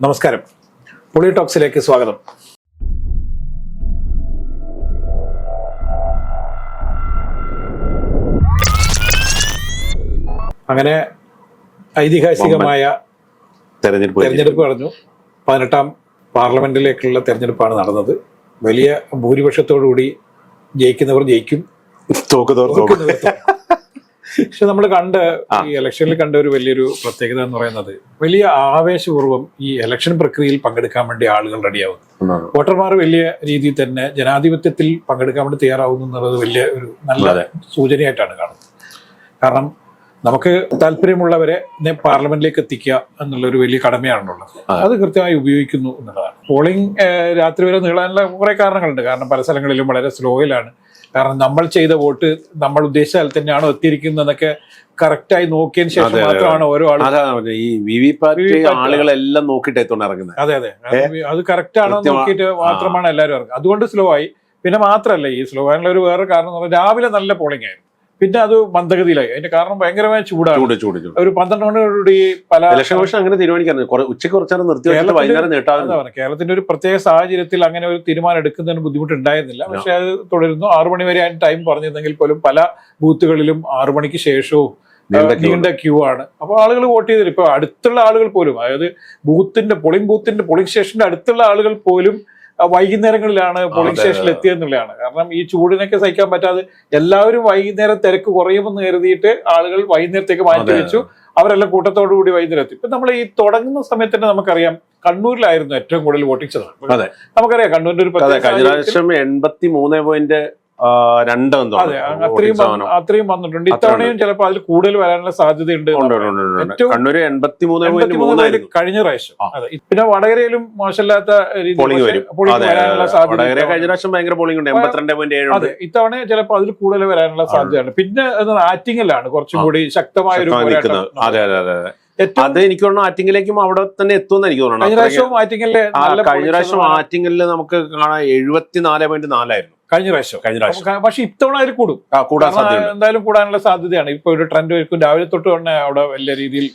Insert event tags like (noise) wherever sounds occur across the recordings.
നമസ്കാരം. പൊളിടോക്സിലേക്ക് സ്വാഗതം. അങ്ങനെ ഐതിഹാസികമായ തെരഞ്ഞെടുപ്പ് തെരഞ്ഞെടുപ്പ് നടന്നു പതിനെട്ടാം പാർലമെന്റിലേക്കുള്ള തെരഞ്ഞെടുപ്പാണ് നടന്നത്. വലിയ ഭൂരിപക്ഷത്തോടുകൂടി ജയിക്കുന്നവർ ജയിക്കും. തോക്കുന്നവർ തോക്കും. പക്ഷെ നമ്മൾ കണ്ട ഈ ഇലക്ഷനിൽ കണ്ട ഒരു വലിയൊരു പ്രത്യേകത എന്ന് പറയുന്നത് വലിയ ആവേശപൂർവം ഈ ഇലക്ഷൻ പ്രക്രിയയിൽ പങ്കെടുക്കാൻ വേണ്ടി ആളുകൾ റെഡിയാവുന്നു. വോട്ടർമാർ വലിയ രീതിയിൽ തന്നെ ജനാധിപത്യത്തിൽ പങ്കെടുക്കാൻ വേണ്ടി തയ്യാറാവുന്നു എന്നുള്ളത് വലിയ ഒരു നല്ല. സൂചനയായിട്ടാണ് കാണുന്നത്. കാരണം നമുക്ക് താല്പര്യമുള്ളവരെ പാർലമെന്റിലേക്ക് എത്തിക്കുക എന്നുള്ള ഒരു വലിയ കടമയാണുള്ളത്. അത്. കൃത്യമായി ഉപയോഗിക്കുന്നു എന്നുള്ളതാണ്. പോളിംഗ് രാത്രി വരെ നീളാനുള്ള കുറെ കാരണങ്ങളുണ്ട്. കാരണം പല സ്ഥലങ്ങളിലും വളരെ സ്ലോയിലാണ് കാരണം നമ്മൾ ചെയ്ത വോട്ട് നമ്മൾ ഉദ്ദേശിച്ച സ്ഥലത്ത് തന്നെയാണോ എത്തിയിരിക്കുന്നതെന്നൊക്കെ കറക്റ്റായി നോക്കിയതിന് ശേഷം. മാത്രമാണ് ഓരോ ആളും ഈ വി വി പാർട്ടി ആളുകളെല്ലാം നോക്കിയിട്ട് ഇറങ്ങുന്നത് അതെ അതെ. അത് കറക്റ്റ് ആണോ നോക്കിയിട്ട് മാത്രമാണ് എല്ലാവരും ഇറങ്ങുന്നത് അതുകൊണ്ട് സ്ലോ ആയി. പിന്നെ മാത്രമല്ല ഈ സ്ലോ ആയിട്ടുള്ള ഒരു വേറെ കാരണം എന്ന് പറഞ്ഞാൽ രാവിലെ നല്ല പോളിംഗ് ആയിരുന്നു. പിന്നെ അത് മന്ദഗതിയിലായി. അതിന്റെ കാരണം ഭയങ്കരമായ ചൂടാണ്. ചൂട് ഒരു പന്ത്രണ്ട് മണിയോടുകൂടി പല ഇലക്ഷൻ കമ്മീഷൻ അങ്ങനെ തീരുമാനിക്കാറുണ്ട്. കുറെ ഉച്ചയ്ക്ക് കുറച്ചേരം നിർത്തി വെച്ചിട്ട് വൈകുന്നേരം കേരളത്തിന്റെ ഒരു പ്രത്യേക സാഹചര്യത്തിൽ അങ്ങനെ ഒരു തീരുമാനം എടുക്കുന്നതിന് ബുദ്ധിമുട്ടുണ്ടായിരുന്നില്ല. പക്ഷെ അത് തുടരുന്നു. ആറു മണി വരെ അതിന് ടൈം പറഞ്ഞിരുന്നെങ്കിൽ പോലും പല ബൂത്തുകളിലും ആറു മണിക്ക് ശേഷവും നീണ്ട ക്യൂ ആണ്. അപ്പോൾ ആളുകൾ വോട്ട് ചെയ്തിട്ട് ഇപ്പൊ അടുത്തുള്ള ആളുകൾ പോലും അതായത് ബൂത്തിന്റെ പോളിംഗ് ബൂത്തിന്റെ പോളിംഗ് സ്റ്റേഷന്റെ അടുത്തുള്ള ആളുകൾ പോലും വൈകുന്നേരങ്ങളിലാണ് പോളിംഗ് സ്റ്റേഷനിൽ എത്തിയെന്നുള്ളതാണ്. കാരണം ഈ ചൂടിനൊക്കെ സഹിക്കാൻ പറ്റാതെ എല്ലാവരും വൈകുന്നേരം തിരക്ക് കുറയുമെന്ന് കരുതിയിട്ട് ആളുകൾ വൈകുന്നേരത്തേക്ക് മാറ്റി വെച്ചു. അവരെല്ലാം കൂട്ടത്തോടു കൂടി വൈകുന്നേരം എത്തി ഇപ്പൊ നമ്മൾ ഈ തുടങ്ങുന്ന സമയത്ത് തന്നെ നമുക്കറിയാം കണ്ണൂരിലായിരുന്നു ഏറ്റവും കൂടുതൽ വോട്ടിച്ചത് അതെ. നമുക്കറിയാം കണ്ണൂരിന്റെ ഒരു കഴിഞ്ഞ പ്രാവശ്യം എൺപത്തി മൂന്ന് പോയിന്റ് രണ്ട് എന്തോ അത്രയും അത്രയും വന്നിട്ടുണ്ട്. ഇത്തവണയും ചിലപ്പോൾ അതിൽ കൂടുതൽ വരാനുള്ള സാധ്യതയുണ്ട് കണ്ണൂർ എൺപത്തി മൂന്ന് കഴിഞ്ഞ പ്രാവശ്യം. പിന്നെ വടകരയിലും മോശമില്ലാത്ത രീതിയിൽ വരാനുള്ള സാധ്യത കഴിഞ്ഞ പ്രാവശ്യം ഭയങ്കര പോളിംഗ് ഉണ്ട്. എൺപത്തിരണ്ട് പോയിന്റ് ഏഴ് അതെ ഇത്തവണ ചിലപ്പോൾ അതിൽ കൂടുതൽ വരാനുള്ള സാധ്യതയാണ് പിന്നെ ആറ്റിങ്ങലാണ് കുറച്ചും കൂടി ശക്തമായ ഒരു അതെ അതെ അതെ. അതെ. എനിക്ക് തോന്നുന്നു ആറ്റിങ്ങലേക്കും അവിടെ തന്നെ എത്തുമെന്ന് എനിക്ക് തോന്നുന്നു. കഴിഞ്ഞ ആറ്റിങ്ങലിലെ കഴിഞ്ഞ പ്രാവശ്യം ആറ്റിങ്ങലിൽ നമുക്ക് കാണാൻ എഴുപത്തിനാല് പോയിന്റ് നാലായിരുന്നു. കഴിഞ്ഞ പ്രാവശ്യം. കഴിഞ്ഞ പ്രാവശ്യം. പക്ഷെ ഇത്തവണ അതിൽ കൂടും. കൂടാൻ എന്തായാലും കൂടാനുള്ള സാധ്യതയാണ്. ഇപ്പൊ ഒരു ട്രെൻഡ് വയ്ക്കും രാവിലെ തൊട്ട് തന്നെ അവിടെ വലിയ രീതിയിൽ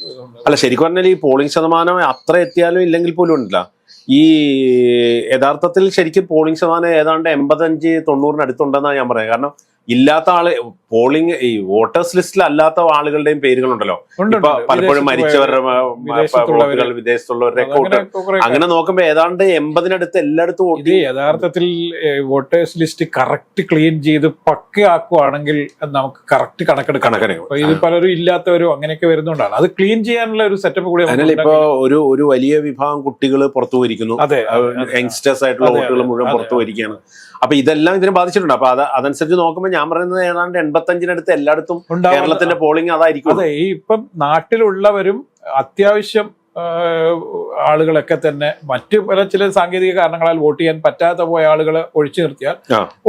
അല്ല ശരിക്കും പറഞ്ഞാൽ ഈ പോളിംഗ് ശതമാനം അത്ര എത്തിയാലും ഇല്ലെങ്കിൽ പോലും ഉണ്ടല്ല. ഈ യഥാർത്ഥത്തിൽ ശരിക്കും പോളിംഗ് ശതമാനം ഏതാണ്ട് എൺപത്തഞ്ച് തൊണ്ണൂറിന് അടുത്തുണ്ടെന്നാണ് ഞാൻ പറയുന്നത്. കാരണം ഇല്ലാത്ത ആൾ പോളിംഗ് ഈ വോട്ടേഴ്സ് ലിസ്റ്റിൽ അല്ലാത്ത ആളുകളുടെയും പേരുകളുണ്ടല്ലോ. ഇപ്പൊ പലപ്പോഴും മരിച്ചവരുടെ. വോട്ടുകൾ വിദേശത്തുള്ളവരുടെ വോട്ട്. അങ്ങനെ നോക്കുമ്പോ ഏതാണ്ട് എൺപതിനടുത്ത് എല്ലായിടത്തും വോട്ട് യഥാർത്ഥത്തിൽ വോട്ടേഴ്സ് ലിസ്റ്റ് കറക്റ്റ് ക്ലീൻ ചെയ്ത് പക്കയാക്കുവാണെങ്കിൽ നമുക്ക് കറക്റ്റ് കണക്കെടുക്കണം കണക്കെടുക്കും. ഇത് പലരും ഇല്ലാത്തവരും അങ്ങനെയൊക്കെ വരുന്നുണ്ടാണ്. അത് ക്ലീൻ ചെയ്യാനുള്ള ഒരു സെറ്റപ്പ് കൂടി ഇപ്പൊ ഒരു ഒരു വലിയ വിഭാഗം കുട്ടികൾ പുറത്തു പോയിരിക്കുന്നു. യങ്സ്റ്റേഴ്സ് ആയിട്ടുള്ള വോട്ടുകൾ മുഴുവൻ പുറത്തു. പോയിരിക്കുകയാണ്. അപ്പൊ ഇതെല്ലാം ഇതിനെ ബാധിച്ചിട്ടുണ്ട്. അപ്പൊ അത് അതനുസരിച്ച് നോക്കുമ്പോൾ ഞാൻ പറയുന്നത് ഏതാണ്ട് എൺപത്തഞ്ചിനടുത്ത് എല്ലായിടത്തും കേരളത്തിന്റെ പോളിംഗ് അതായിരിക്കും. അതെ ഈ ഇപ്പം നാട്ടിലുള്ളവരും അത്യാവശ്യം ആളുകളൊക്കെ തന്നെ മറ്റു പല ചില സാങ്കേതിക കാരണങ്ങളാൽ വോട്ട് ചെയ്യാൻ പറ്റാത്ത പോയ ആളുകളെ ഒഴിച്ചു നിർത്തിയാൽ.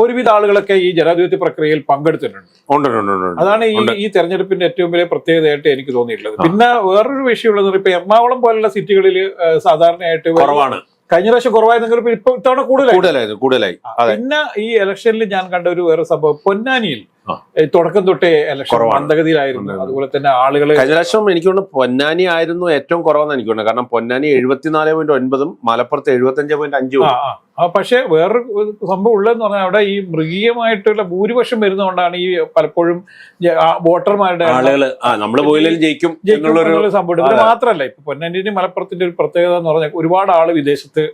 ഒരുവിധ ആളുകളൊക്കെ ഈ ജനാധിപത്യ പ്രക്രിയയിൽ പങ്കെടുത്തിട്ടുണ്ട്. അതാണ് ഈ ഈ തെരഞ്ഞെടുപ്പിന്റെ ഏറ്റവും വലിയ പ്രത്യേകതയായിട്ട് എനിക്ക് തോന്നിയിട്ടുള്ളത്. പിന്നെ വേറൊരു വിഷയമുള്ളത് ഇപ്പൊ എറണാകുളം പോലുള്ള സിറ്റികളിൽ സാധാരണയായിട്ട് കുറവാണ്. കഴിഞ്ഞ പ്രാവശ്യം കുറവായിരുന്നെങ്കിലും ഇപ്പൊ ഇത്തവണ കൂടുതലായി. കൂടുതലായി. കൂടുതലായി. പിന്നെ ഈ ഇലക്ഷനിൽ ഞാൻ കണ്ട ഒരു വേറെ സംഭവം. പൊന്നാനിയിൽ തുടക്കം തൊട്ടേ ഇലക്ഷൻ. മന്ദഗതിയിലായിരുന്നു. അതുപോലെ തന്നെ ആളുകൾ കഴിഞ്ഞ പ്രാവശ്യം എനിക്ക് തോന്നുന്നു പൊന്നാനി ആയിരുന്നു ഏറ്റവും കുറവെന്ന് എനിക്ക് തോന്നുന്നു. കാരണം പൊന്നാനി എഴുപത്തിനാല് പോയിന്റ് ഒൻപതും മലപ്പുറത്ത് എഴുപത്തി പോയിന്റ് അഞ്ചും പക്ഷെ വേറൊരു സംഭവം ഉള്ളതെന്ന് പറഞ്ഞാൽ അവിടെ ഈ മൃഗീയമായിട്ടുള്ള ഭൂരിപക്ഷം വരുന്നതുകൊണ്ടാണ് ഈ പലപ്പോഴും വോട്ടർമാരുടെ ആളുകൾ നമ്മൾ പോയില്ലെങ്കിൽ ജയിക്കും. എന്നുള്ളൊരു സംഭവം മാത്രമല്ല ഇപ്പൊ പൊന്നാനിന്റെ മലപ്പുറത്തിന്റെ ഒരു പ്രത്യേകത എന്ന് പറഞ്ഞാൽ ഒരുപാട് ആൾ വിദേശത്ത്.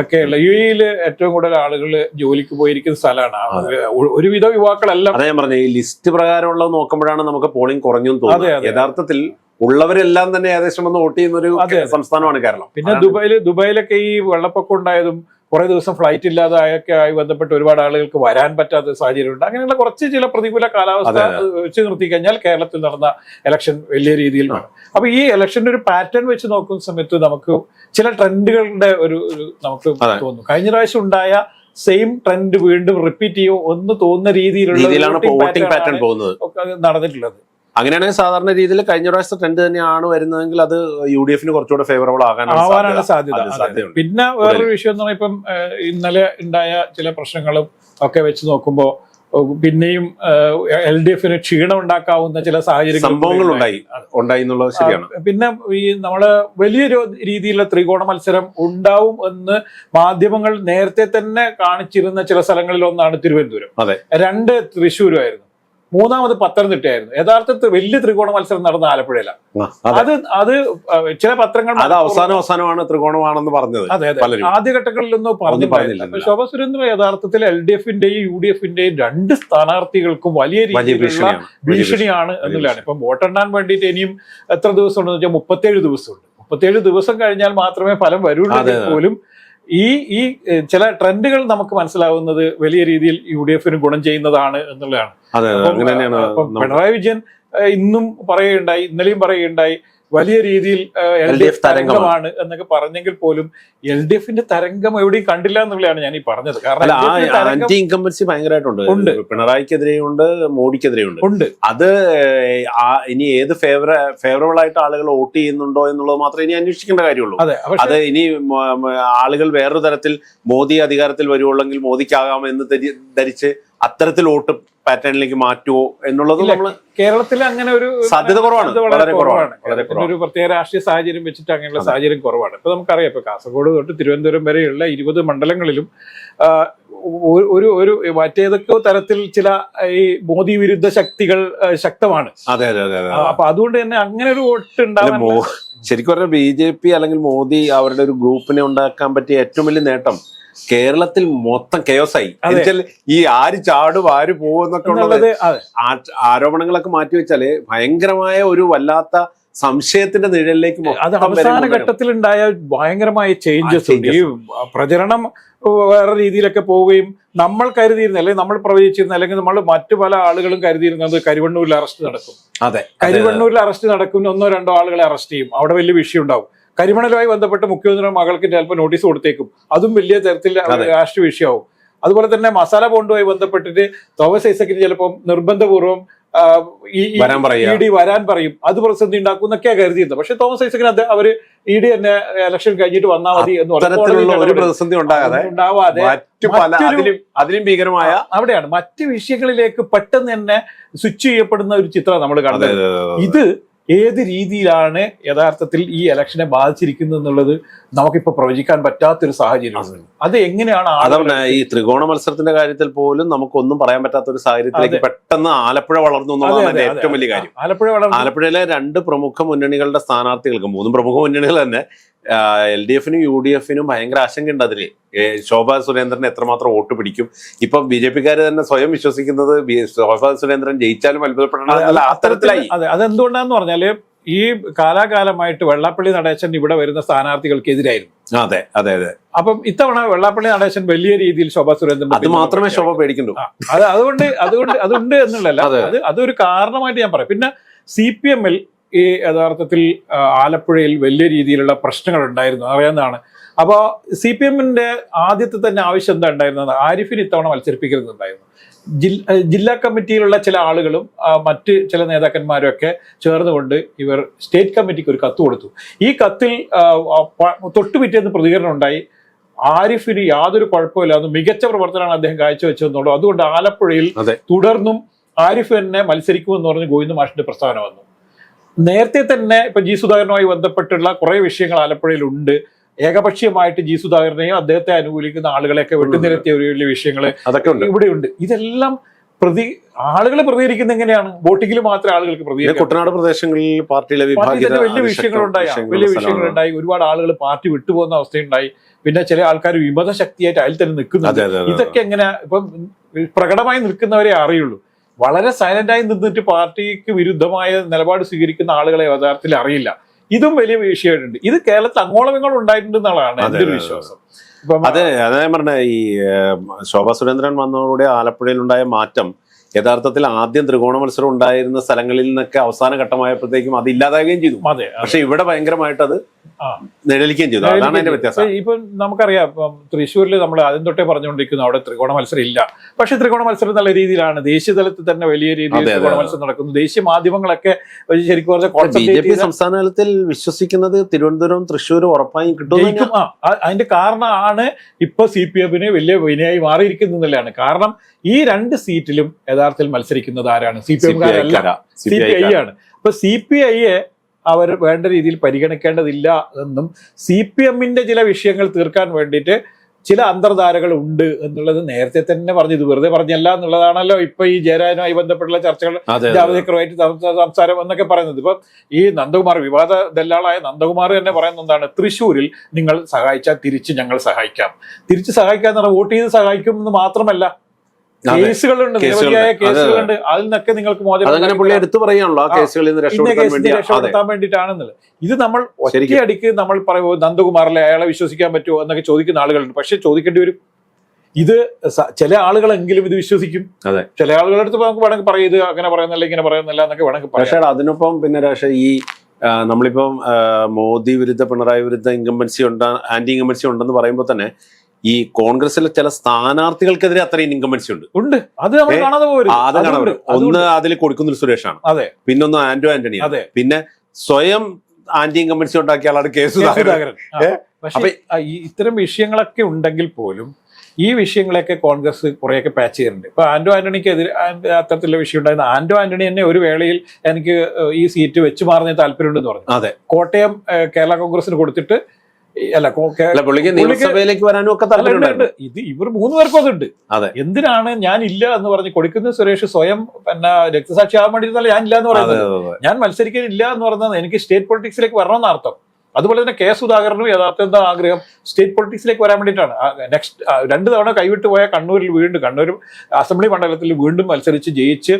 ഒക്കെയുള്ള യു എയിൽ ഏറ്റവും കൂടുതൽ ആളുകൾ ജോലിക്ക് പോയിരിക്കുന്ന സ്ഥലമാണ്. ഒരുവിധ യുവാക്കളെല്ലാം അതെ ഞാൻ പറഞ്ഞു ഈ ലിസ്റ്റ് പ്രകാരമുള്ളത് നോക്കുമ്പോഴാണ് നമുക്ക് പോളിംഗ് കുറഞ്ഞു തോന്നുന്നത്. യഥാർത്ഥത്തിൽ ഉള്ളവരെല്ലാം തന്നെ ഏകദേശം വന്ന് വോട്ട് ചെയ്യുന്ന ഒരു. സംസ്ഥാനമാണ് കേരളം. പിന്നെ ദുബായിൽ ദുബായിൽ ദുബായിലൊക്കെ ഈ വെള്ളപ്പൊക്കം ഉണ്ടായതും കുറെ ദിവസം ഫ്ലൈറ്റ് ഇല്ലാതായൊക്കെ ആയി ബന്ധപ്പെട്ട് ഒരുപാട് ആളുകൾക്ക് വരാൻ പറ്റാത്ത സാഹചര്യമുണ്ട്. അങ്ങനെയുള്ള കുറച്ച് ചില പ്രതികൂല കാലാവസ്ഥ വെച്ച് നിർത്തി കഴിഞ്ഞാൽ കേരളത്തിൽ നടന്ന ഇലക്ഷൻ വലിയ രീതിയിൽ. അപ്പൊ ഈ ഇലക്ഷന്റെ ഒരു പാറ്റേൺ വെച്ച് നോക്കുന്ന സമയത്ത് നമുക്ക് ചില ട്രെൻഡുകളുടെ ഒരു നമുക്ക്. തോന്നുന്നു കഴിഞ്ഞ പ്രാവശ്യം ഉണ്ടായ സെയിം ട്രെൻഡ് വീണ്ടും റിപ്പീറ്റ് ചെയ്യുമോ എന്ന് തോന്നുന്ന രീതിയിലുള്ള നടന്നിട്ടുള്ളത്. അങ്ങനെയാണെങ്കിൽ സാധാരണ രീതിയിൽ കഴിഞ്ഞ പ്രാവശ്യത്തെ ട്രെൻഡ് തന്നെയാണ് വരുന്നതെങ്കിൽ അത് യു ഡി എഫിന് കുറച്ചുകൂടെ ഫേവറബിൾ ആകാനാണ് സാധ്യത. പിന്നെ വേറൊരു വിഷയം എന്ന് പറഞ്ഞാൽ ഇപ്പം ഇന്നലെ ഉണ്ടായ ചില പ്രശ്നങ്ങളും ഒക്കെ വെച്ച് നോക്കുമ്പോൾ പിന്നെയും എൽ ഡി എഫിന് ക്ഷീണം ഉണ്ടാക്കാവുന്ന ചില സാഹചര്യങ്ങൾ സംഭവങ്ങൾ ഉണ്ടായി. ഉണ്ടായി. എന്നുള്ളത് ശരിയാണ്. പിന്നെ ഈ നമ്മൾ വലിയൊരു രീതിയിലുള്ള ത്രികോണ മത്സരം ഉണ്ടാവും എന്ന് മാധ്യമങ്ങൾ നേരത്തെ തന്നെ കാണിച്ചിരുന്ന ചില സ്ഥലങ്ങളിൽ ഒന്നാണ് തിരുവനന്തപുരം. അതെ. രണ്ട് തൃശ്ശൂരുമായിരുന്നു. മൂന്നാമത് പത്തനംതിട്ടയായിരുന്നു. യഥാർത്ഥത്തിൽ വലിയ ത്രികോണ മത്സരം നടന്ന ആലപ്പുഴയിലാണ് അത്. അത് ചില പത്രങ്ങൾ അത് അവസാനം അവസാനമാണ് ത്രികോണമാണെന്ന് പറഞ്ഞത് അതെ അതെ. ആദ്യഘട്ടങ്ങളിലൊന്നും പറഞ്ഞു പറഞ്ഞില്ല. ശോഭ സുരേന്ദ്ര യഥാർത്ഥത്തിൽ എൽ ഡി എഫിന്റെയും യു ഡി എഫിന്റെയും രണ്ട് സ്ഥാനാർത്ഥികൾക്കും വലിയ രീതിയിലുള്ള ഭീഷണിയാണ്. എന്നുള്ളതാണ്. ഇപ്പം വോട്ടെണ്ണാൻ വേണ്ടിയിട്ട് ഇനിയും എത്ര ദിവസം ഉണ്ടെന്ന് വെച്ചാൽ മുപ്പത്തേഴ് ദിവസമുണ്ട്. മുപ്പത്തേഴ് ദിവസം കഴിഞ്ഞാൽ മാത്രമേ ഫലം വരുള്ളൂ പോലും ഈ ഈ ചില ട്രെൻഡുകൾ നമുക്ക് മനസ്സിലാവുന്നത് വലിയ രീതിയിൽ യു ഡി എഫിന് ഗുണം ചെയ്യുന്നതാണ് എന്നുള്ളതാണ്. പിണറായി വിജയൻ ഇന്നും പറയുകയുണ്ടായി ഇന്നലെയും പറയുകയുണ്ടായി. വലിയ രീതിയിൽ എൽ ഡി എഫ് തരംഗമാണ്. എന്നൊക്കെ പറഞ്ഞെങ്കിൽ പോലും എൽ ഡി എഫിന്റെ തരംഗം എവിടെയും കണ്ടില്ല എന്നുള്ളതാണ് ഞാൻ ഈ പറഞ്ഞത്. കാരണം ആന്റി ഇൻകംബൻസി ഭയങ്കരമായിട്ടുണ്ട്. ഉണ്ട്. പിണറായിക്കെതിരെയുണ്ട് മോഡിക്കെതിരെയുണ്ട്. ഉണ്ട്. അത് ഇനി ഏത് ഫേവറ ഫേവറബിൾ ആയിട്ട് ആളുകൾ വോട്ട് ചെയ്യുന്നുണ്ടോ എന്നുള്ളത് മാത്രമേ ഇനി അന്വേഷിക്കേണ്ട കാര്യമുള്ളൂ. അതെ ഇനി ആളുകൾ വേറൊരു തരത്തിൽ മോദി അധികാരത്തിൽ വരുവുള്ളെങ്കിൽ മോദിക്കാകാം എന്ന് ധരിച്ച് അത്തരത്തിൽ വോട്ട് പാറ്റേണിലേക്ക് മാറ്റുമോ എന്നുള്ളത് നമ്മൾ കേരളത്തിൽ അങ്ങനെ ഒരു സാധ്യത കുറവാണ്. വളരെ കുറവാണ്. ഒരു പ്രത്യേക രാഷ്ട്രീയ സാഹചര്യം വെച്ചിട്ട് അങ്ങനെയുള്ള സാഹചര്യം കുറവാണ്. ഇപ്പൊ നമുക്കറിയാം ഇപ്പൊ കാസർഗോഡ് തൊട്ട് തിരുവനന്തപുരം വരെയുള്ള ഇരുപത് മണ്ഡലങ്ങളിലും ഒരു- ഒരു മറ്റേതൊക്കെ തരത്തിൽ ചില ഈ മോദി വിരുദ്ധ ശക്തികൾ ശക്തമാണ്. അതെ അതെ അതെ അതെ. അപ്പൊ അതുകൊണ്ട് തന്നെ അങ്ങനെ ഒരു വോട്ട് ഉണ്ടാവും ശരിക്കും പറഞ്ഞാൽ ബി ജെ പി അല്ലെങ്കിൽ മോദി അവരുടെ ഒരു ഗ്രൂപ്പിനെ ഉണ്ടാക്കാൻ പറ്റിയ ഏറ്റവും വലിയ നേട്ടം കേരളത്തിൽ മൊത്തം കെയോസായി ആയി. എന്നുവെച്ചാൽ ഈ ആര് ചാടും ആര് പോകും എന്നൊക്കെ ഉള്ളത് ആരോപണങ്ങളൊക്കെ മാറ്റി വെച്ചാൽ ഭയങ്കരമായ ഒരു വല്ലാത്ത സംശയത്തിന്റെ നിഴലിലേക്ക് അത് അവസാന ഘട്ടത്തിൽ ഉണ്ടായ ഭയങ്കരമായ ചേഞ്ചസ് ഉണ്ട്. ഈ പ്രചരണം വേറെ രീതിയിലൊക്കെ പോവുകയും നമ്മൾ കരുതിയിരുന്ന അല്ലെങ്കിൽ നമ്മൾ പ്രവചിച്ചിരുന്ന അല്ലെങ്കിൽ നമ്മൾ മറ്റു പല ആളുകളും കരുതിയിരുന്നത് കരുവണ്ണൂരിൽ അറസ്റ്റ് നടക്കും. അതെ. കരുവണ്ണൂരിൽ കരിവണ്ണൂരിൽ അറസ്റ്റ് നടക്കും ഒന്നോ രണ്ടോ ആളുകളെ അറസ്റ്റ് ചെയ്യും. അവിടെ വലിയ വിഷയം ഉണ്ടാവും. കരിമണലുമായി ബന്ധപ്പെട്ട് മുഖ്യമന്ത്രിയുടെ മകൾക്ക് ചിലപ്പോൾ നോട്ടീസ് കൊടുത്തേക്കും. അതും വലിയ തരത്തിൽ. രാഷ്ട്രീയ വിഷയമാവും. അതുപോലെ തന്നെ മസാല ബോണ്ടുമായി ബന്ധപ്പെട്ടിട്ട് തോമസ് ഐസക്കിന് ചിലപ്പോൾ നിർബന്ധപൂർവം ഇ ഡി വരാൻ പറയും. അത് പ്രതിസന്ധി ഉണ്ടാക്കും എന്നൊക്കെയാണ് കരുതിയിരുന്നത്. പക്ഷെ തോമസ് ഐസക്കിന് അത് അവർ ഇ ഡി തന്നെ ഇലക്ഷൻ കഴിഞ്ഞിട്ട് വന്നാൽ മതി എന്ന്. ഒരു കോടതിയിൽ പ്രതിസന്ധി ഉണ്ടാകാതെ ഉണ്ടാവാതെ അതിലും ഭീകരമായ അവിടെയാണ്. മറ്റ് വിഷയങ്ങളിലേക്ക് പെട്ടെന്ന് തന്നെ സ്വിച്ച് ചെയ്യപ്പെടുന്ന ഒരു ചിത്രം നമ്മൾ കാണുന്നത് കണ്ടത്. ഇത് ഏത് രീതിയിലാണ് യഥാർത്ഥത്തിൽ ഈ ഇലക്ഷനെ ബാധിച്ചിരിക്കുന്നത് എന്നുള്ളത് നമുക്കിപ്പോ പ്രവചിക്കാൻ പറ്റാത്തൊരു സാഹചര്യമാണ് അത്. എങ്ങനെയാണ് അതവിടെ ഈ ത്രികോണ മത്സരത്തിന്റെ കാര്യത്തിൽ പോലും നമുക്കൊന്നും പറയാൻ പറ്റാത്ത ഒരു സാഹചര്യത്തിലേക്ക് പെട്ടെന്ന് ആലപ്പുഴ വളർന്നു എന്നുള്ളതാണ് ഏറ്റവും. വലിയ കാര്യം. ആലപ്പുഴ ആലപ്പുഴയിലെ രണ്ട് പ്രമുഖ മുന്നണികളുടെ സ്ഥാനാർത്ഥികൾക്ക് മൂന്നും പ്രമുഖ മുന്നണികൾ തന്നെ എൽ ഡി എഫിനും യു ഡി എഫിനും ഭയങ്കര ആശങ്കയുണ്ട് അതിൽ ശോഭാ സുരേന്ദ്രൻ എത്രമാത്രം വോട്ട് പിടിക്കും? ഇപ്പൊ ബി ജെ പിക്കാര് തന്നെ സ്വയം വിശ്വസിക്കുന്നത് ശോഭാ സുരേന്ദ്രൻ ജയിച്ചാലും അത്ഭുതപ്പെടണം അത്തരത്തിലായി അതെ അതെന്തുകൊണ്ടാന്ന് പറഞ്ഞാൽ ഈ കാലാകാലമായിട്ട് വെള്ളാപ്പള്ളി നടേശൻ ഇവിടെ വരുന്ന സ്ഥാനാർത്ഥികൾക്കെതിരായിരുന്നു. അതെ അതെ അതെ. അപ്പം ഇത്തവണ വെള്ളാപ്പള്ളി നടേശൻ വലിയ രീതിയിൽ ശോഭാ സുരേന്ദ്രൻ അത് മാത്രമേ ശോഭ പേടിക്കുന്നുള്ളൂ. അത് അതുകൊണ്ട് അതുകൊണ്ട് അതുണ്ട് എന്നുള്ളതല്ല. അത് അതൊരു കാരണമായിട്ട് ഞാൻ പറയാം. പിന്നെ സി പി എമ്മിൽ ഈ യഥാർത്ഥത്തിൽ ആലപ്പുഴയിൽ വലിയ രീതിയിലുള്ള പ്രശ്നങ്ങൾ ഉണ്ടായിരുന്നു അറിയാവുന്നതാണ്. അപ്പോൾ സി പി എമ്മിന്റെ ആദ്യത്തെ തന്നെ ആവശ്യം എന്താ ഉണ്ടായിരുന്നത്? ആരിഫിന് ഇത്തവണ മത്സരിപ്പിക്കരുതുണ്ടായിരുന്നു ജിൽ- ജില്ലാ കമ്മിറ്റിയിലുള്ള ചില ആളുകളും മറ്റ് ചില നേതാക്കന്മാരും ഒക്കെ ചേർന്നുകൊണ്ട് ഇവർ സ്റ്റേറ്റ് കമ്മിറ്റിക്ക് ഒരു കത്ത് കൊടുത്തു. ഈ കത്തിൽ ആ, ആ, തൊട്ടു പിറ്റേന്ന് പ്രതികരണം ഉണ്ടായി. ആരിഫിന് യാതൊരു കുഴപ്പമില്ലാതെ മികച്ച പ്രവർത്തനമാണ് അദ്ദേഹം കാഴ്ചവെച്ചതെന്നുള്ളൂ അതുകൊണ്ട് ആലപ്പുഴയിൽ തുടർന്നും ആരിഫ് തന്നെ മത്സരിക്കുമെന്ന് പറഞ്ഞ് ഗോവിന്ദ മാഷിന്റെ പ്രസ്താവന വന്നു. നേരത്തെ തന്നെ ഇപ്പൊ ജി സുധാകരനുമായി ബന്ധപ്പെട്ടുള്ള കുറെ വിഷയങ്ങൾ ആലപ്പുഴയിൽ ഉണ്ട്. ഏകപക്ഷീയമായിട്ട് ജി സുധാകരനെയും അദ്ദേഹത്തെ അനുകൂലിക്കുന്ന ആളുകളെയൊക്കെ വെട്ടിനിരത്തിയ ഒരു വലിയ വിഷയങ്ങൾ അതൊക്കെ ഉണ്ട്. ഇവിടെയുണ്ട് ഇതെല്ലാം പ്രതി ആളുകൾ പ്രതികരിക്കുന്ന എങ്ങനെയാണ്? വോട്ടിങ്ങിൽ മാത്രമേ ആളുകൾക്ക് പ്രതികരിക്കും കുട്ടനാട് പ്രദേശങ്ങളിൽ പാർട്ടിയിലെ പാർട്ടി വലിയ വിഷയങ്ങളുണ്ടായി വലിയ. വിഷയങ്ങളുണ്ടായി. ഒരുപാട് ആളുകൾ പാർട്ടി വിട്ടുപോകുന്ന അവസ്ഥയുണ്ടായി. പിന്നെ ചില ആൾക്കാർ വിമത ശക്തിയായിട്ട് അതിൽ തന്നെ അതെ ഇതൊക്കെ എങ്ങനെ ഇപ്പം പ്രകടമായി നിൽക്കുന്നവരെ അറിയുള്ളൂ. വളരെ സൈലന്റായി നിന്നിട്ട് പാർട്ടിക്ക് വിരുദ്ധമായ നിലപാട് സ്വീകരിക്കുന്ന ആളുകളെ യഥാർത്ഥത്തിൽ അറിയില്ല. ഇതും വലിയ വിഷയമായിട്ടുണ്ട് ഇത് കേരളത്തിൽ അങ്ങോളം ഇങ്ങോളം ഉണ്ടായിട്ടുണ്ട് എന്നുള്ളതാണ് ഒരു അതെ, വിശ്വാസം. അതെ. അതെ ഞാൻ പറഞ്ഞ ഈ ശോഭാ സുരേന്ദ്രൻ വന്നതോടെ ആലപ്പുഴയിൽ ഉണ്ടായ മാറ്റം യഥാർത്ഥത്തിൽ ആദ്യം ത്രികോണ മത്സരം ഉണ്ടായിരുന്ന സ്ഥലങ്ങളിൽ നിന്നൊക്കെ അവസാന ഘട്ടമായപ്പോഴത്തേക്കും അത് ഇല്ലാതാകുകയും ചെയ്തു. അതെ പക്ഷെ ഇവിടെ ഭയങ്കരമായിട്ട് അത്. നിഴലിക്കുകയും ചെയ്തു. അതാണ് അതിന്റെ വ്യത്യാസം. ഇപ്പൊ നമുക്കറിയാം ഇപ്പം തൃശ്ശൂരിൽ നമ്മൾ ആദ്യം തൊട്ടേ പറഞ്ഞുകൊണ്ടിരിക്കുന്നു അവിടെ ത്രികോണ മത്സരം ഇല്ല പക്ഷെ ത്രികോണ മത്സരം നല്ല രീതിയിലാണ്. ദേശീയ തലത്തിൽ തന്നെ വലിയ രീതിയിൽ ത്രികോണ മത്സരം നടക്കുന്നു. ദേശീയ മാധ്യമങ്ങളൊക്കെ ശരിക്കും പറഞ്ഞാൽ ബി ജെ concentrate പി സംസ്ഥാന തലത്തിൽ വിശ്വസിക്കുന്നത് തിരുവനന്തപുരം തൃശ്ശൂർ ഉറപ്പായും കിട്ടും അതിന്റെ കാരണമാണ് ഇപ്പൊ സി പി എമ്മിന് വലിയ വിനയായി മാറിയിരിക്കുന്നതിലാണ് കാരണം ഈ രണ്ട് സീറ്റിലും യഥാർത്ഥത്തിൽ മത്സരിക്കുന്നത് ആരാണ്? C P M C P I ആണ്. അപ്പൊ സി പി ഐയെ അവർ വേണ്ട രീതിയിൽ പരിഗണിക്കേണ്ടതില്ല എന്നും സി പി എമ്മിന്റെ ചില വിഷയങ്ങൾ തീർക്കാൻ വേണ്ടിയിട്ട് ചില അന്തർധാരകൾ ഉണ്ട് എന്നുള്ളത് നേരത്തെ തന്നെ പറഞ്ഞു. ഇത് വെറുതെ പറഞ്ഞല്ല എന്നുള്ളതാണല്ലോ ഇപ്പൊ ഈ ജയരാജനുമായി ബന്ധപ്പെട്ടുള്ള ചർച്ചകൾ ജാവദേക്കറുമായിട്ട് സംസാരം എന്നൊക്കെ പറയുന്നത്. ഇപ്പൊ ഈ നന്ദകുമാർ വിവാദ ദല്ലാളായ നന്ദകുമാർ തന്നെ പറയുന്ന എന്താണ് തൃശ്ശൂരിൽ നിങ്ങൾ സഹായിച്ചാൽ തിരിച്ച് ഞങ്ങൾ സഹായിക്കാം. തിരിച്ച് സഹായിക്കാന്ന് പറഞ്ഞാൽ വോട്ട് ചെയ്ത് സഹായിക്കും എന്ന് മാത്രമല്ല. കേസുകളുണ്ട് കേസുകളുണ്ട്. നിരവധിയായ അതെ, അതെ. കേസുകളുണ്ട് അതിൽ നിന്നൊക്കെ നിങ്ങൾക്ക് മോചനം പുള്ളി എടുത്തു ആ. കേസുകളിൽ നിന്ന് രക്ഷപ്പെടുത്താൻ വേണ്ടിയിട്ടാണെന്നുള്ളത് ഇത് നമ്മൾ. ഒറ്റയടിക്ക് നമ്മൾ പറയുമ്പോൾ നന്ദകുമാറിലെ അയാളെ വിശ്വസിക്കാൻ പറ്റുമോ എന്നൊക്കെ ചോദിക്കുന്ന ആളുകളുണ്ട് പക്ഷെ ചോദിക്കേണ്ടി വരും ഇത് ചില ആളുകളെങ്കിലും ഇത് വിശ്വസിക്കും അതെ. ചില ആളുകളുടെ അടുത്ത് നമുക്ക് വേണമെങ്കിൽ പറയും ഇത് അങ്ങനെ പറയുന്നില്ല ഇങ്ങനെ പറയുന്നില്ല എന്നൊക്കെ വേണമെങ്കിൽ പക്ഷേ അതിനൊപ്പം പിന്നെ പക്ഷേ ഈ നമ്മളിപ്പം മോദി വിരുദ്ധ പിണറായി വിരുദ്ധ ഇൻകംബൻസി ഉണ്ട് ആന്റി ഇൻകംബൻസി ഉണ്ടെന്ന് പറയുമ്പോൾ തന്നെ ഈ കോൺഗ്രസിലെ ചില സ്ഥാനാർത്ഥികൾക്കെതിരെ അത്രയും ഇൻകമ്പൻസി ഉണ്ട്. ഉണ്ട്. അത് നമ്മൾ കാണാതെ. ഒന്ന് അതിൽ കൊടുക്കുന്ന സുരേഷാണ്. അതെ. പിന്നൊന്ന് ആന്റോ ആന്റണി അതെ. പിന്നെ സ്വയം ആന്റി ഇൻകമ്പൻസി ഉണ്ടാക്കിയ ആളാണ് കേസ് പക്ഷേ ഇത്തരം വിഷയങ്ങളൊക്കെ ഉണ്ടെങ്കിൽ പോലും ഈ വിഷയങ്ങളെയൊക്കെ കോൺഗ്രസ് കുറെയൊക്കെ പാച്ച് ചെയ്യുന്നുണ്ട്. ഇപ്പൊ ആന്റോ ആന്റണിക്കെതിരെ എതിരെ അത്തരത്തിലുള്ള വിഷയം ഉണ്ടായിരുന്നു ആന്റോ ആന്റണി തന്നെ ഒരു വേളയിൽ എനിക്ക് ഈ സീറ്റ് വെച്ചു മാറുന്ന താല്പര്യമുണ്ടെന്ന് പറഞ്ഞു. അതെ. കോട്ടയം കേരള കോൺഗ്രസിന് കൊടുത്തിട്ട് അല്ല പുള്ളിക്ക് നിയമസഭയിലേക്ക് വരാനും ഒക്കെ. ഇത് ഇവർ മൂന്ന് പേർക്കും അതുണ്ട് അതെ. എന്തിനാണ് ഞാൻ ഇല്ല എന്ന് പറഞ്ഞ് കൊടുക്കുന്ന സുരേഷ് സ്വയം പിന്നെ രക്തസാക്ഷി ആവാൻ വേണ്ടിയിരുന്നല്ല ഞാൻ ഇല്ല എന്ന് പറയുന്നത്. ഞാൻ മത്സരിക്കാൻ ഇല്ല മത്സരിക്കാനില്ല എന്ന് പറയുന്നത് എനിക്ക് സ്റ്റേറ്റ് പൊളിറ്റിക്സിലേക്ക് വരണമെന്ന് അർത്ഥം. അതുപോലെ തന്നെ കെ സുധാകരനും യഥാർത്ഥ എന്താ ആഗ്രഹം? സ്റ്റേറ്റ് പൊളിറ്റിക്സിലേക്ക് വരാൻ വേണ്ടിയിട്ടാണ്. നെക്സ്റ്റ് രണ്ട് തവണ കൈവിട്ട് പോയ കണ്ണൂരിൽ വീണ്ടും കണ്ണൂർ അസംബ്ലി മണ്ഡലത്തിൽ വീണ്ടും മത്സരിച്ച് ജയിച്ച്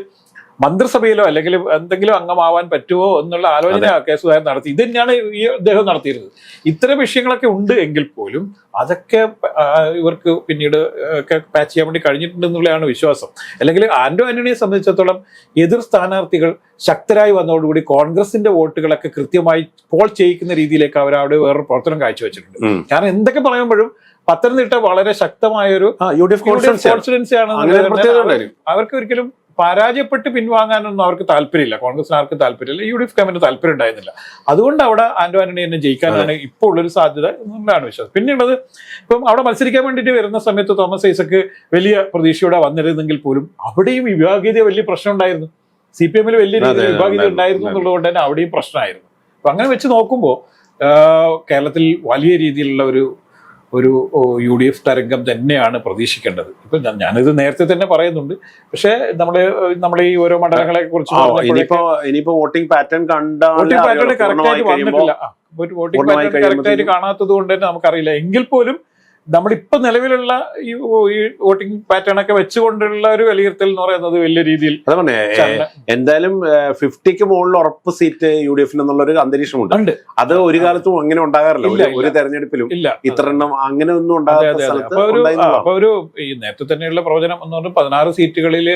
മന്ത്രിസഭയിലോ അല്ലെങ്കിൽ എന്തെങ്കിലും അംഗമാവാൻ പറ്റുമോ എന്നുള്ള ആലോചന കെ സുധാകരൻ നടത്തി. ഇത് തന്നെയാണ് ഈ അദ്ദേഹം നടത്തിയിരുന്നത്. ഇത്തരം വിഷയങ്ങളൊക്കെ ഉണ്ട് എങ്കിൽ പോലും അതൊക്കെ ഇവർക്ക് പിന്നീട് ഒക്കെ പാച്ച് ചെയ്യാൻ വേണ്ടി കഴിഞ്ഞിട്ടുണ്ടെന്നുള്ളതാണ് വിശ്വാസം. അല്ലെങ്കിൽ ആന്റോ ആന്റണിയെ സംബന്ധിച്ചിടത്തോളം എതിർ സ്ഥാനാർത്ഥികൾ ശക്തരായി വന്നതോടുകൂടി കോൺഗ്രസിന്റെ വോട്ടുകളൊക്കെ കൃത്യമായി പോൾ ചെയ്യിക്കുന്ന രീതിയിലേക്ക് അവർ അവിടെ വേറൊരു പ്രവർത്തനം കാഴ്ചവെച്ചിട്ടുണ്ട്. കാരണം എന്തൊക്കെ പറയുമ്പോഴും പത്തനംതിട്ട വളരെ ശക്തമായ ഒരു യു ഡി എഫ് ഉണ്ടായിരുന്നു. അവർക്ക് ഒരിക്കലും പരാജയപ്പെട്ട് പിൻവാങ്ങാനൊന്നും അവർക്ക് താല്പര്യമില്ല. കോൺഗ്രസിന് ആർക്കും താല്പര്യമില്ല. യു ഡി എഫ് കമ്മിന് താല്പര്യം ഉണ്ടായിരുന്നില്ല. അതുകൊണ്ട് അവിടെ ആന്റോ ആന്റണി തന്നെ ജയിക്കാനാണ് ഇപ്പോൾ ഉള്ളൊരു സാധ്യത എന്നുള്ളതാണ് വിശ്വാസം. പിന്നെയുള്ളത് ഇപ്പം അവിടെ മത്സരിക്കാൻ വേണ്ടിയിട്ട് വരുന്ന സമയത്ത് തോമസ് ഐസക്ക് വലിയ പ്രതീക്ഷയോടെ വന്നിരുന്നെങ്കിൽ പോലും അവിടെയും വിഭാഗീയത വലിയ പ്രശ്നം ഉണ്ടായിരുന്നു. സി പി എമ്മിൽ വലിയ രീതിയിൽ വിഭാഗീയത ഉണ്ടായിരുന്നു, ഉണ്ടായിരുന്നു എന്നുള്ളതുകൊണ്ട് തന്നെ അവിടെയും പ്രശ്നമായിരുന്നു. അപ്പൊ അങ്ങനെ വെച്ച് നോക്കുമ്പോൾ കേരളത്തിൽ വലിയ രീതിയിലുള്ള ഒരു ഒരു യു ഡി എഫ് തരംഗം തന്നെയാണ് പ്രതീക്ഷിക്കേണ്ടത്. ഇപ്പൊ ഞാനിത് നേരത്തെ തന്നെ പറയുന്നുണ്ട്. പക്ഷേ നമ്മൾ നമ്മുടെ ഈ ഓരോ മണ്ഡലങ്ങളെ കുറിച്ച് ഇനിയിപ്പോ ഇനിയിപ്പോ വോട്ടിംഗ് പാറ്റേൺ കണ്ടാൽ വോട്ടിംഗ് പാറ്റേൺ കറക്റ്റ് ആയിട്ട് വന്നിട്ടില്ല. വോട്ടിംഗ് പാറ്റേൺ കറക്റ്റ് ആയിട്ട് കാണാത്തത് കൊണ്ട് തന്നെ നമുക്കറിയില്ല. എങ്കിൽ പോലും നമ്മളിപ്പോ നിലവിലുള്ള ഈ വോട്ടിംഗ് പാറ്റേൺ ഒക്കെ വെച്ചുകൊണ്ടുള്ള ഒരു വിലയിരുത്തൽ എന്ന് പറയുന്നത് വലിയ രീതിയിൽ എന്തായാലും ഫിഫ്റ്റിക്ക് മുകളിൽ ഉറപ്പ് സീറ്റ് യു ഡി എഫിന് എന്നുള്ള ഒരു അന്തരീക്ഷമുണ്ട് അത് ഒരു കാലത്തും അങ്ങനെ ഉണ്ടാകാറില്ല. ഒരു- തെരഞ്ഞെടുപ്പിലും ഇല്ല. ഇത്ര എണ്ണം അങ്ങനെ ഒന്നും ഉണ്ടാകാറില്ല ഉണ്ടാകാത്ത ഒരു ഈ നേരത്തെ തന്നെയുള്ള പ്രവചനം എന്ന് പറഞ്ഞാൽ പതിനാറ് സീറ്റുകളിൽ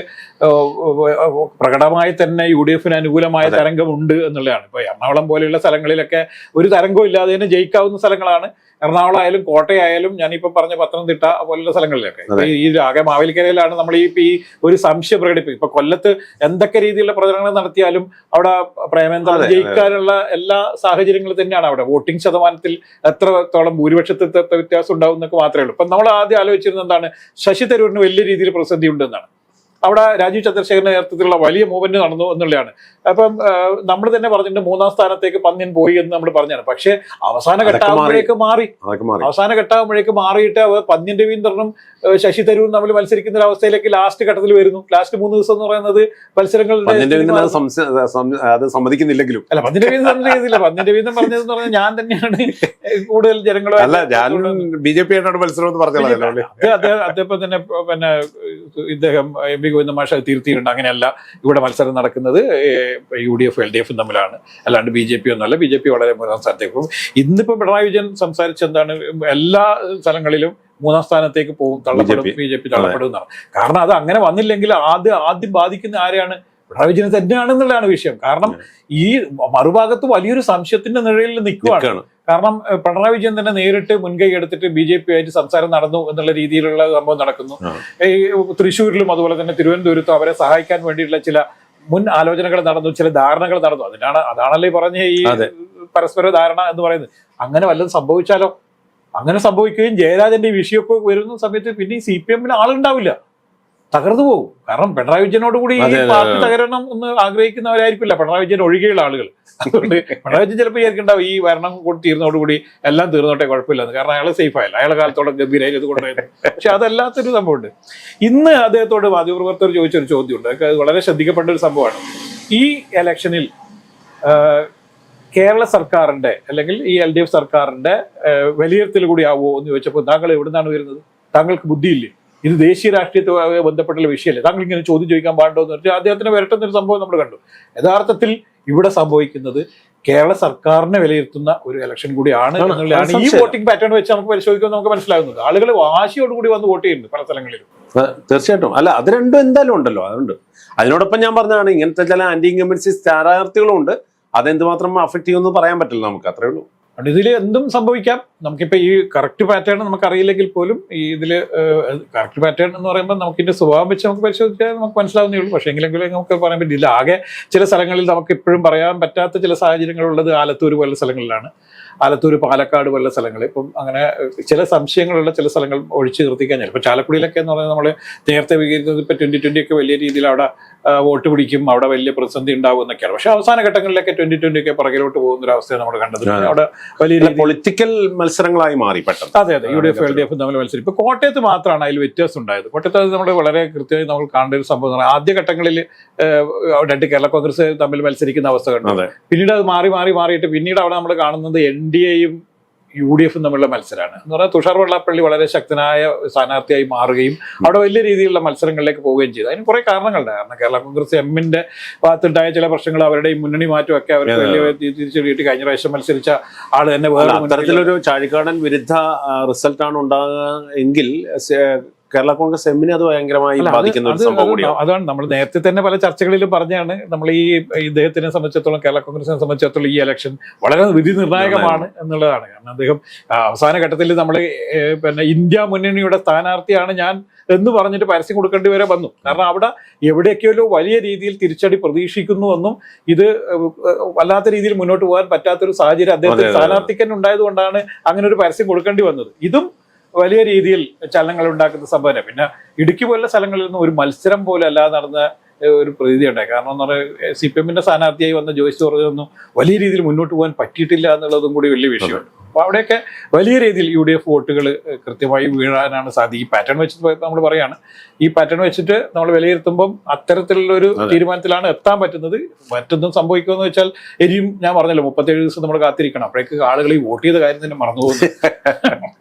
പ്രകടമായി തന്നെ യു ഡി എഫിന് അനുകൂലമായ. തരംഗമുണ്ട് എന്നുള്ളതാണ്. ഇപ്പൊ എറണാകുളം പോലെയുള്ള സ്ഥലങ്ങളിലൊക്കെ ഒരു തരംഗവും ഇല്ലാതെ തന്നെ ജയിക്കാവുന്ന സ്ഥലങ്ങളാണ്. എറണാകുളം ആയാലും കോട്ടയായാലും ഞാനിപ്പോ പറഞ്ഞ പത്തനംതിട്ട പോലുള്ള സ്ഥലങ്ങളിലൊക്കെ. ഈ ആകെ മാവേലിക്കരയിലാണ് നമ്മൾ ഈ ഈ ഒരു സംശയം പ്രകടിപ്പിക്കും ഇപ്പൊ കൊല്ലത്ത് എന്തൊക്കെ രീതിയിലുള്ള പ്രചരണങ്ങൾ നടത്തിയാലും അവിടെ പ്രേമേന്ദ്ര. ജയിക്കാനുള്ള എല്ലാ സാഹചര്യങ്ങളും തന്നെയാണ് അവിടെ. വോട്ടിംഗ് ശതമാനത്തിൽ എത്രത്തോളം ഭൂരിപക്ഷത്തിൽ എത്ര വ്യത്യാസം ഉണ്ടാവും എന്നൊക്കെ മാത്രമേ ഉള്ളൂ. ഇപ്പൊ നമ്മൾ ആദ്യം ആലോചിച്ചിരുന്നത് എന്താണ്? ശശി തരൂരിന് വലിയ രീതിയിൽ പ്രതിസന്ധി ഉണ്ടെന്നാണ് അവിടെ രാജീവ് ചന്ദ്രശേഖരന്റെ നേതൃത്വത്തിലുള്ള വലിയ മൂവ്മെന്റ് നടന്നു എന്നുള്ളതാണ്. അപ്പം നമ്മൾ തന്നെ പറഞ്ഞിട്ടുണ്ട് മൂന്നാം സ്ഥാനത്തേക്ക് പന്ന്യൻ പോയി എന്ന് നമ്മൾ പറഞ്ഞാണ്. പക്ഷേ അവസാന ഘട്ടമാകുമ്പോഴേക്ക് മാറി. അവസാന ഘട്ടമാകുമ്പോഴേക്ക് മാറിയിട്ട് അവർ പന്ന്യൻ രവീന്ദ്രനും ശശി തരൂരും തമ്മിൽ മത്സരിക്കുന്ന ഒരു അവസ്ഥയിലേക്ക് ലാസ്റ്റ് ഘട്ടത്തിൽ വരുന്നു. ലാസ്റ്റ് മൂന്ന് ദിവസം എന്ന് പറയുന്നത് മത്സരങ്ങളുടെ സമ്മതിക്കുന്നില്ലെങ്കിലും. അല്ല പന്ന്യൻ രവീന്ദ്രൻ ചെയ്തില്ല പന്ന്യൻ രവീന്ദ്രൻ പറഞ്ഞതെന്ന് പറഞ്ഞാൽ ഞാൻ തന്നെയാണ് കൂടുതൽ ജനങ്ങളെ അല്ല ഞാൻ ബി ജെ പി ആയിട്ടാണ് മത്സരം എന്ന് അദ്ദേഹം അദ്ദേഹം തന്നെ പിന്നെ ഇദ്ദേഹം എം പി ഗോവിന്ദ അത് തിരുത്തിയിട്ടുണ്ട്. അങ്ങനെയല്ല ഇവിടെ മത്സരം നടക്കുന്നത് U D F L D എഫും തമ്മിലാണ്. അല്ലാണ്ട് ബി ജെ പി ഒന്നുമല്ല. ബി ജെ പി വളരെ മൂന്നാം സ്ഥാനത്തേക്ക് പോകും. ഇന്നിപ്പോ പിണറായി വിജയൻ സംസാരിച്ച എന്താണ് എല്ലാ സ്ഥലങ്ങളിലും മൂന്നാം സ്ഥാനത്തേക്ക് പോകും തള്ളപ്പെടും. ബി ജെ പി തള്ളപ്പെടും എന്നാണ്. കാരണം അത് അങ്ങനെ വന്നില്ലെങ്കിൽ ആദ്യം ആദ്യം ബാധിക്കുന്ന ആരെയാണ്? പിണറായി വിജയൻ തന്നെയാണെന്നുള്ളതാണ് വിഷയം. കാരണം ഈ മറുഭാഗത്ത് വലിയൊരു സംശയത്തിന്റെ നിഴലിൽ നിൽക്കുകയാണ്. കാരണം പിണറായി വിജയൻ തന്നെ നേരിട്ട് മുൻകൈ എടുത്തിട്ട് ബി ജെ പി ആയിട്ട് സംസാരം നടന്നു എന്നുള്ള രീതിയിലുള്ള സംഭവം നടക്കുന്നു. ഈ തൃശ്ശൂരിലും അതുപോലെ തന്നെ തിരുവനന്തപുരത്തും അവരെ സഹായിക്കാൻ വേണ്ടിയിട്ടുള്ള ചില മുൻ ആലോചനകൾ നടന്നു ചില ധാരണകൾ നടന്നു. അതിനാണ് അതാണല്ലോ ഈ പറഞ്ഞ ഈ പരസ്പര ധാരണ എന്ന് പറയുന്നത്. അങ്ങനെ വല്ലതും സംഭവിച്ചാലോ? അങ്ങനെ സംഭവിക്കുകയും ജയരാജന്റെ ഈ വിഷയമൊക്കെ വരുന്ന സമയത്ത് പിന്നെ ഈ സി പി എമ്മിന് ആളുണ്ടാവില്ല. തകർന്നു പോകും. കാരണം പിണറായി വിജയനോട് കൂടി പാർട്ടി തകരണം ഒന്ന് ആഗ്രഹിക്കുന്നവരായിരിക്കില്ല. പിണറായി വിജയൻ ഒഴികെയുള്ള ആളുകൾ. അതുകൊണ്ട് പിണറായി വിജയൻ ചിലപ്പോൾ വിചാരിക്കണ്ടാവും ഈ ഭരണം കൂടി തീർന്നതോടുകൂടി എല്ലാം തീർന്നോട്ടെ കുഴപ്പമില്ലെന്ന്. കാരണം അയാൾ സേഫ് ആയില്ല. അയാളെ കാലത്തോടെ ഗംഭീരമായി ഇത് കൊണ്ടുപോയത്. പക്ഷെ അതല്ലാത്തൊരു സംഭവമുണ്ട്. ഇന്ന് അദ്ദേഹത്തോട് മാധ്യമപ്രവർത്തകർ ചോദിച്ചൊരു ചോദ്യമുണ്ട്. അത് വളരെ ശ്രദ്ധിക്കപ്പെട്ട ഒരു സംഭവമാണ്. ഈ ഇലക്ഷനിൽ കേരള സർക്കാരിന്റെ അല്ലെങ്കിൽ ഈ എൽ ഡി എഫ് സർക്കാരിന്റെ ഏഹ്, വിലയിരുത്തൽ കൂടി ആവുമോ എന്ന് ചോദിച്ചപ്പോൾ താങ്കൾ എവിടുന്നാണ് വരുന്നത് താങ്കൾക്ക് ബുദ്ധിയില്ലേ? ഇത് ദേശീയ രാഷ്ട്രീയത്തുമായി ബന്ധപ്പെട്ടുള്ള വിഷയമല്ലേ? താങ്കൾ ഇങ്ങനെ ചോദ്യം ചോദിക്കാൻ പാടുണ്ടോ എന്ന് വെച്ചാൽ അദ്ദേഹത്തിന് വരട്ടുന്ന ഒരു സംഭവം നമ്മൾ കണ്ടു. യഥാർത്ഥത്തിൽ ഇവിടെ സംഭവിക്കുന്നത് കേരള സർക്കാരിനെ വിലയിരുത്തുന്ന ഒരു ഇലക്ഷൻ കൂടിയാണ്. എന്നുള്ളതാണ് ഈ വോട്ടിംഗ് പാറ്റേൺ വെച്ച് നമുക്ക് പരിശോധിക്കുമ്പോൾ നമുക്ക് മനസ്സിലാകുന്നത്. ആളുകൾ വാശിയോടുകൂടി വന്ന് വോട്ട് ചെയ്യുന്നുണ്ട് പല സ്ഥലങ്ങളിലും. തീർച്ചയായിട്ടും. അല്ല അത് രണ്ടും എന്തായാലും ഉണ്ടല്ലോ. അതുണ്ട്. അതിനോടൊപ്പം ഞാൻ പറഞ്ഞതാണ് ഇങ്ങനത്തെ ചില ആന്റി ഇൻകമ്പൻസി ഉണ്ട്. അതെന്തുമാത്രം അഫക്റ്റ് ചെയ്യുമെന്ന് പറയാൻ പറ്റില്ല നമുക്ക്. അത്രേ ഉള്ളൂ. അതുകൊണ്ട് ഇതിൽ എന്തും സംഭവിക്കാം. നമുക്കിപ്പോൾ ഈ കറക്റ്റ് പാറ്റേൺ നമുക്ക് അറിയില്ലെങ്കിൽ പോലും ഈ ഇതിൽ കറക്റ്റ് പാറ്റേൺ എന്ന് പറയുമ്പോൾ നമുക്കിന്റെ സ്വഭാവം വെച്ച് നമുക്ക് പരിശോധിച്ചാൽ നമുക്ക് മനസ്സിലാവുന്നേ ഉള്ളൂ. പക്ഷേ എങ്കിലെങ്കിലും നമുക്ക് പറയാൻ പറ്റില്ല ആകെ ചില സ്ഥലങ്ങളിൽ നമുക്ക് ഇപ്പോഴും പറയാൻ പറ്റാത്ത ചില സാഹചര്യങ്ങളുള്ളത് ആലത്തൂർ പോലുള്ള സ്ഥലങ്ങളിലാണ്. ആലത്തൂർ പാലക്കാട് പോലുള്ള സ്ഥലങ്ങൾ. ഇപ്പം അങ്ങനെ ചില സംശയങ്ങളുള്ള ചില സ്ഥലങ്ങൾ ഒഴിച്ചു നിർത്തിക്കാൻ ചിലപ്പോൾ ചാലക്കുടിയിലൊക്കെ എന്ന് പറയുന്നത് നമ്മൾ നേരത്തെ വികരിക്കുന്നത് ഇപ്പോൾ ട്വന്റി ട്വന്റി ഒക്കെ വലിയ രീതിയിൽ അവിടെ വോട്ട് പിടിക്കും അവിടെ വലിയ പ്രതിസന്ധി ഉണ്ടാവും എന്നൊക്കെയാണ്. പക്ഷെ അവസാന ഘട്ടങ്ങളിലൊക്കെ ട്വന്റി ട്വന്റി ഒക്കെ പുറകിലോട്ട് പോകുന്ന ഒരു അവസ്ഥയാണ് നമ്മൾ കണ്ടത് അവിടെ വലിയ പൊളിറ്റിക്കൽ മത്സരങ്ങളായി മാറി പെട്ടെന്ന്. അതെ അതെ. U D F L D F തമ്മിൽ മത്സരം ഇപ്പൊ കോട്ടയത്ത് മാത്രമാണ് അതിൽ വ്യത്യാസം ഉണ്ടായത്. കോട്ടയത്ത് അത് നമ്മൾ വളരെ കൃത്യമായി നമ്മൾ കാണേണ്ട ഒരു സംഭവം ആദ്യ ഘട്ടങ്ങളിൽ ആദ്യഘട്ടങ്ങളിൽ രണ്ട് കേരള കോൺഗ്രസ് തമ്മിൽ മത്സരിക്കുന്ന അവസ്ഥ കണ്ടു. പിന്നീട് അത് മാറി മാറി മാറിയിട്ട് പിന്നീട് അവിടെ നമ്മൾ കാണുന്നത് എൻ ഡി എയും യു ഡി എഫും തമ്മിലുള്ള മത്സരമാണ് എന്ന് പറഞ്ഞാൽ തുഷാർ വെള്ളാപ്പള്ളി വളരെ ശക്തനായ സ്ഥാനാർത്ഥിയായി മാറുകയും അവിടെ വലിയ രീതിയിലുള്ള മത്സരങ്ങളിലേക്ക് പോവുകയും ചെയ്തു. അതിന് കുറേ കാരണങ്ങളുണ്ട്. കാരണം കേരള കോൺഗ്രസ് എമ്മിന്റെ ഭാഗത്തുണ്ടായ ചില പ്രശ്നങ്ങൾ അവരുടെ മുന്നണി മാറ്റമൊക്കെ അവർ വലിയ തിരിച്ചടിയിട്ട് കഴിഞ്ഞ പ്രാവശ്യം മത്സരിച്ച ആൾ തന്നെ വേറെ അത്തരത്തിലൊരു ചാഴിക്കാടൻ വിരുദ്ധ റിസൾട്ടാണ് ഉണ്ടാകുക എങ്കിൽ കേരള കോൺഗ്രസ് എമ്മിനെ അത് ഭയങ്കരമായി ബാധിക്കുന്ന ഒരു സംഭവം കൂടിയാണ്. അതാണ് നമ്മൾ നേരത്തെ തന്നെ പല ചർച്ചകളിലും പറഞ്ഞാണ് നമ്മൾ ഈ ഇദ്ദേഹത്തിനെ സംബന്ധിച്ചിടത്തോളം കേരള കോൺഗ്രസിനെ സംബന്ധിച്ചിടത്തോളം ഈ ഇലക്ഷൻ വളരെ വിധി നിർണായകമാണ്. എന്നുള്ളതാണ്. കാരണം അദ്ദേഹം അവസാന ഘട്ടത്തിൽ നമ്മൾ പിന്നെ ഇന്ത്യ മുന്നണിയുടെ സ്ഥാനാർത്ഥിയാണ് ഞാൻ എന്ന് പറഞ്ഞിട്ട് പരസ്യം കൊടുക്കേണ്ടി വരെ വന്നു. കാരണം അവിടെ എവിടെയൊക്കെയോ വലിയ രീതിയിൽ തിരിച്ചടി പ്രതീക്ഷിക്കുന്നുവെന്നും ഇത് വല്ലാത്ത രീതിയിൽ മുന്നോട്ട് പോകാൻ പറ്റാത്തൊരു സാഹചര്യം അദ്ദേഹത്തിന് അതെ, അതെ. സ്ഥാനാർത്ഥിക്ക് തന്നെ ഉണ്ടായതുകൊണ്ടാണ് അങ്ങനെ ഒരു പരസ്യം കൊടുക്കേണ്ടി വന്നത്. ഇതും വലിയ രീതിയിൽ ചലനങ്ങൾ ഉണ്ടാക്കുന്ന സംഭവം പിന്നെ ഇടുക്കി പോലുള്ള സ്ഥലങ്ങളിൽ നിന്ന് ഒരു മത്സരം പോലെ അല്ലാതെ നടന്ന ഒരു പ്രതീതി ഉണ്ടായി. കാരണം എന്ന് പറഞ്ഞാൽ സി പി എമ്മിന്റെ സ്ഥാനാർത്ഥിയായി വന്ന ജോയ്സ് ജോർജൊന്നും വലിയ രീതിയിൽ മുന്നോട്ട് പോകാൻ പറ്റിയിട്ടില്ല എന്നുള്ളതും കൂടി വലിയ വിഷയമാണ്. അപ്പൊ അവിടെയൊക്കെ വലിയ രീതിയിൽ യു ഡി എഫ് വോട്ടുകൾ കൃത്യമായി വീഴാനാണ് സാധ്യത. ഈ പാറ്റേൺ വെച്ചിട്ട് നമ്മൾ പറയാണ് ഈ പാറ്റേൺ വെച്ചിട്ട് നമ്മൾ വിലയിരുത്തുമ്പം അത്തരത്തിലുള്ള ഒരു തീരുമാനത്തിലാണ് എത്താൻ പറ്റുന്നത്. മറ്റൊന്നും സംഭവിക്കുമെന്ന് വെച്ചാൽ ഇനിയും ഞാൻ പറഞ്ഞല്ലോ മുപ്പത്തേഴ് ദിവസം നമ്മൾ കാത്തിരിക്കണം. അപ്പോഴേക്ക് ആളുകൾ ഈ വോട്ട് ചെയ്ത കാര്യം തന്നെ മറന്നു പോകുന്നു (laughs)